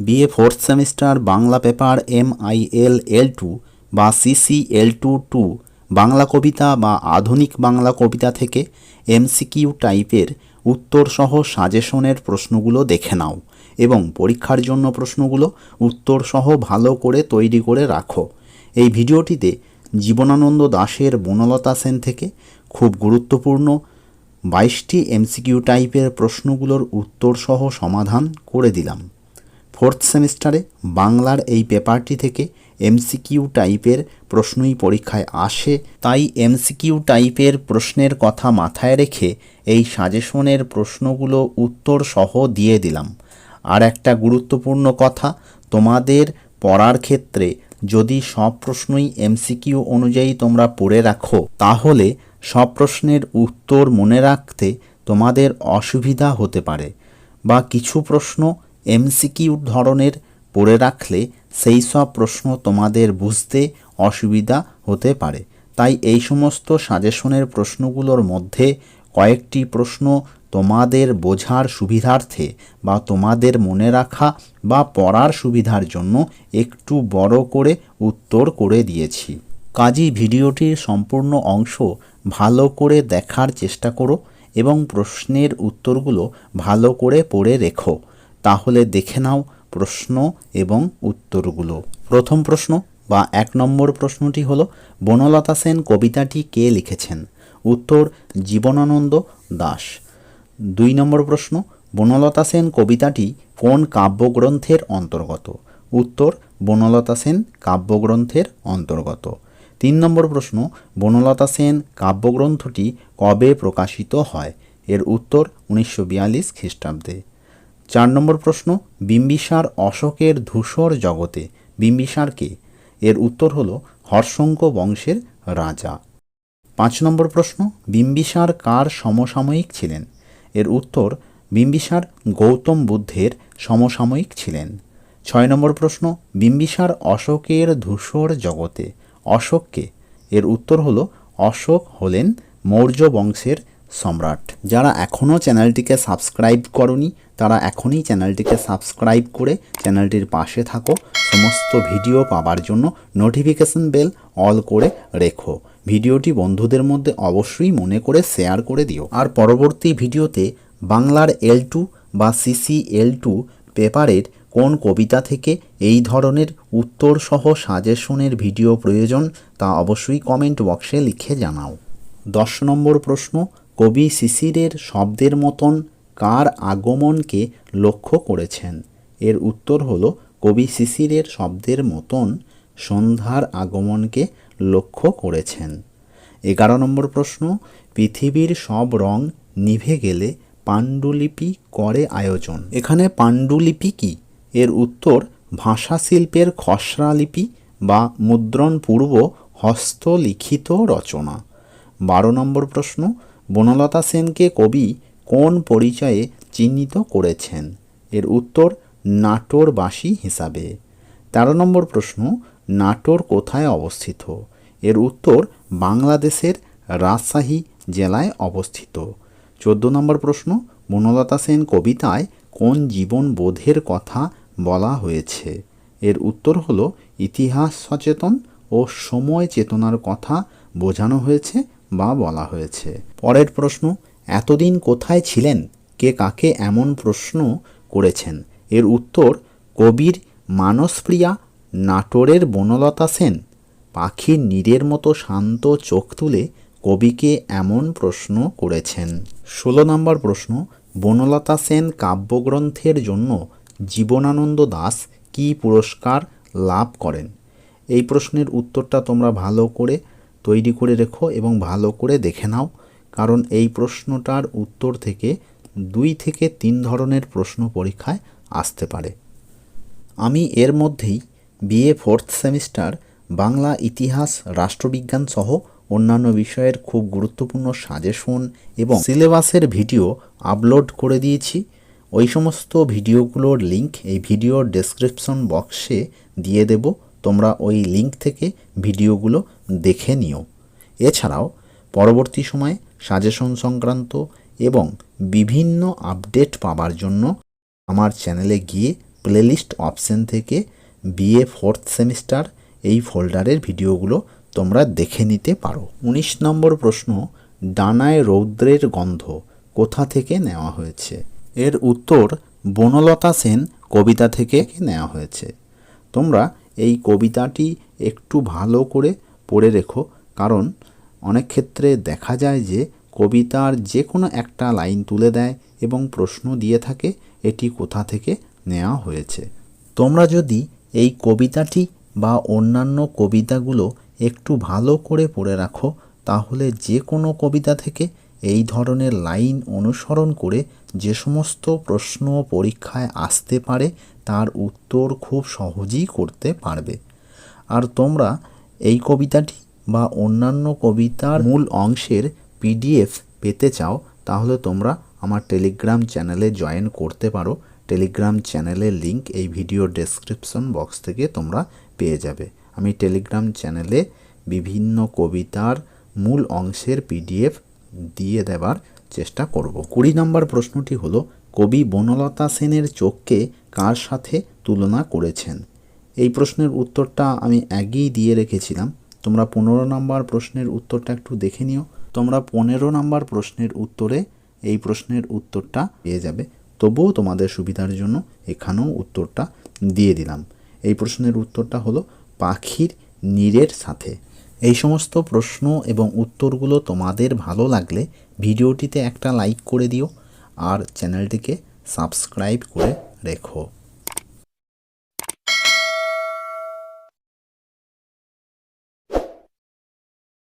BA fourth semester Bangla paper M I L L two বা CC L two two Bangla কবিতা বা আধুনিক বাংলা কবিতা থেকে MCQ টাইপের উত্তরসহ সাজেশনের প্রশ্নগুলো দেখে নাও এবং পরীক্ষার জন্য প্রশ্নগুলো উত্তরসহ ভালো করে তৈরি করে রাখো। এই ভিডিওটিতে জীবনানন্দ দাশের বনলতা সেন থেকে খুব গুরুত্বপূর্ণ বাইশটি এমসিকিউ টাইপের প্রশ্নগুলোর উত্তরসহ সমাধান করে দিলাম। ফোর্থ সেমিস্টারে বাংলার এই পেপারটি থেকে এমসিকিউ টাইপের প্রশ্নই পরীক্ষায় আসে। তাই এমসিকিউ টাইপের প্রশ্নের কথা মাথায় রেখে এই সাজেশনের প্রশ্নগুলো উত্তর সহ দিয়ে দিলাম। আর একটা গুরুত্বপূর্ণ কথা, তোমাদের পড়ার ক্ষেত্রে যদি সব প্রশ্নই এমসিকিউ অনুযায়ী তোমরা পড়ে রাখো, তাহলে সব প্রশ্নের উত্তর মনে রাখতে তোমাদের অসুবিধা হতে পারে। বা কিছু প্রশ্ন এমসিকিউ ধরনের পড়ে রাখলে সেই সব প্রশ্ন তোমাদের বুঝতে অসুবিধা হতে পারে। তাই এই সমস্ত সাজেশনের প্রশ্নগুলোর মধ্যে কয়েকটি প্রশ্ন তোমাদের বোঝার সুবিধার্থে বা তোমাদের মনে রাখা বা পড়ার সুবিধার জন্য একটু বড় করে উত্তর করে দিয়েছি। কাজী ভিডিওটির সম্পূর্ণ অংশ ভালো করে দেখার চেষ্টা করো এবং প্রশ্নের উত্তরগুলো ভালো করে পড়ে রেখো। তাহলে দেখে নাও প্রশ্ন এবং উত্তরগুলো। প্রথম প্রশ্ন বা এক নম্বর প্রশ্নটি হলো, বনলতা সেন কবিতাটি কে লিখেছেন? উত্তর, জীবনানন্দ দাস। দুই নম্বর প্রশ্ন, বনলতা সেন কবিতাটি কোন কাব্যগ্রন্থের অন্তর্গত? উত্তর, বনলতা সেন কাব্যগ্রন্থের অন্তর্গত। তিন নম্বর প্রশ্ন, বনলতা সেন কাব্যগ্রন্থটি কবে প্রকাশিত হয়? এর উত্তর উনিশশো বিয়াল্লিশ খ্রিস্টাব্দে। চার নম্বর প্রশ্ন, বিম্বিসার অশোকের ধূসর জগতে। বিম্বিসার কে? এর উত্তর হল হর্ষঙ্ক বংশের রাজা। পাঁচ নম্বর প্রশ্ন, বিম্বিসার কার সমসাময়িক ছিলেন? এর উত্তর, বিম্বিসার গৌতম বুদ্ধের সমসাময়িক ছিলেন। ছয় নম্বর প্রশ্ন, বিম্বিসার অশোকের ধূসর জগতে। অশোককে এর উত্তর হল অশোক হলেন মৌর্য বংশের সম্রাট। যারা এখনও চ্যানেলটিকে সাবস্ক্রাইব করনি, তারা এখনই চ্যানেলটিকে সাবস্ক্রাইব করে চ্যানেলটির পাশে থাকো। সমস্ত ভিডিও পাবার জন্য নোটিফিকেশন বেল অল করে রেখো। ভিডিওটি বন্ধুদের মধ্যে অবশ্যই মনে করে শেয়ার করে দিও। আর পরবর্তী ভিডিওতে বাংলার এল টু বা সিসি এল টু পেপারের কোন কবিতা থেকে এই ধরনের উত্তর সহ সাজেশনের ভিডিও প্রয়োজন তা অবশ্যই কমেন্ট বক্সে লিখে জানাও। দশ নম্বর প্রশ্ন কবি শিশিরের শব্দের মতন কার আগমনকে লক্ষ্য করেছেন? এর উত্তর হল, কবি শিশিরের শব্দের মতন সন্ধ্যার আগমনকে লক্ষ্য করেছেন। এগারো নম্বর প্রশ্ন, পৃথিবীর সব রং নিভে গেলে পাণ্ডুলিপি করে আয়োজন। এখানে পাণ্ডুলিপি কি? এর উত্তর, ভাষাশিল্পের খসড়া লিপি বা মুদ্রণ পূর্ব হস্তলিখিত রচনা। বারো নম্বর প্রশ্ন বনলতা সেনকে কবি কোন পরিচয়ে চিহ্নিত করেছেন? এর উত্তর নাটোরবাসী হিসাবে। তেরো নম্বর প্রশ্ন, নাটোর কোথায় অবস্থিত? এর উত্তর বাংলাদেশের রাজশাহী জেলায় অবস্থিত। চোদ্দ নম্বর প্রশ্ন, বনলতা সেন কবিতায় কোন জীবন বোধের কথা বলা হয়েছে? এর উত্তর হল, ইতিহাস সচেতন ও সময় চেতনার কথা বোঝানো হয়েছে বা বলা হয়েছে। পরের প্রশ্ন, এতদিন কোথায় ছিলেন? কে কাকে এমন প্রশ্ন করেছেন? এর উত্তর, কবির মানসপ্রিয়া নাটোরের বনলতা সেন। পাখির নীরের মতো শান্ত চোখ তুলে কবিকে এমন প্রশ্ন করেছেন। ষোলো নম্বর প্রশ্ন, বনলতা সেন কাব্যগ্রন্থের জন্য জীবনানন্দ দাস কী পুরস্কার লাভ করেন? এই প্রশ্নের উত্তরটা তোমরা ভালো করে তৈরি করে রেখো এবং ভালো করে দেখে নাও। কারণ এই প্রশ্নটার উত্তর থেকে দুই থেকে তিন ধরনের প্রশ্ন পরীক্ষায় আসতে পারে। আমি এর মধ্যেই বিএ ফোর্থ সেমিস্টার বাংলা ইতিহাস, রাষ্ট্রবিজ্ঞান সহ অন্যান্য বিষয়ের খুব গুরুত্বপূর্ণ সাজেশন এবং সিলেবাসের ভিডিও আপলোড করে দিয়েছি। ওই সমস্ত ভিডিওগুলোর লিংক এই ভিডিওর ডেসক্রিপশন বক্সে দিয়ে দেব। তোমরা ওই লিংক থেকে ভিডিওগুলো দেখে নিও। এছাড়াও, পরবর্তী সময়ে সাজেশন সংক্রান্ত এবং বিভিন্ন আপডেট পাবার জন্য আমার চ্যানেলে গিয়ে প্লেলিস্ট অপশন থেকে বিএ ফোর্থ সেমিস্টার এই ফোল্ডারের ভিডিওগুলো তোমরা দেখে নিতে পারো। উনিশ নম্বর প্রশ্ন, ডানায় রৌদ্রের গন্ধ কোথা থেকে নেওয়া হয়েছে? এর উত্তর বনলতা সেন কবিতা থেকে নেওয়া হয়েছে। তোমরা এই কবিতাটি একটু ভালো করে পড়ে রেখো। কারণ অনেক ক্ষেত্রে দেখা যায় যে কবিতার যে কোনো একটা লাইন তুলে দেয় এবং প্রশ্ন দিয়ে থাকে, এটি কোথা থেকে নেওয়া হয়েছে। তোমরা যদি এই কবিতাটি বা অন্যান্য কবিতাগুলো একটু ভালো করে পড়ে রাখো, তাহলে যে কোনো কবিতা থেকে এই ধরনের লাইন অনুসরণ করে যে সমস্ত প্রশ্ন পরীক্ষায় আসতে পারে, তার উত্তর খুব সহজেই করতে পারবে। আর তোমরা এই কবিতাটি বা অন্যান্য কবিতার মূল অংশের পিডিএফ পেতে চাও, তাহলে তোমরা আমার টেলিগ্রাম চ্যানেলে জয়েন করতে পারো। টেলিগ্রাম চ্যানেলের লিংক এই ভিডিও ডেসক্রিপশন বক্স থেকে তোমরা পেয়ে যাবে। আমি টেলিগ্রাম চ্যানেলে বিভিন্ন কবিতার মূল অংশের পিডিএফ দিয়ে দেবার চেষ্টা করব। কুড়ি নম্বর প্রশ্নটি হলো, কবি বনলতা সেনের চোখকে কার সাথে তুলনা করেছেন? এই প্রশ্নের উত্তরটা আমি আগেই দিয়ে রেখেছিলাম। তোমরা পনেরো নম্বর প্রশ্নের উত্তরটা একটু দেখে নিও। তোমরা পনেরো নম্বর প্রশ্নের উত্তরে এই প্রশ্নের উত্তরটা পেয়ে যাবে। তবুও তোমাদের সুবিধার জন্য এখানেও উত্তরটা দিয়ে দিলাম। এই প্রশ্নের উত্তরটা হলো, পাখির নীরের সাথে। এই সমস্ত প্রশ্ন এবং উত্তরগুলো তোমাদের ভালো লাগলে ভিডিওটিতে একটা লাইক করে দিও আর চ্যানেলটিকে সাবস্ক্রাইব করে রেখো।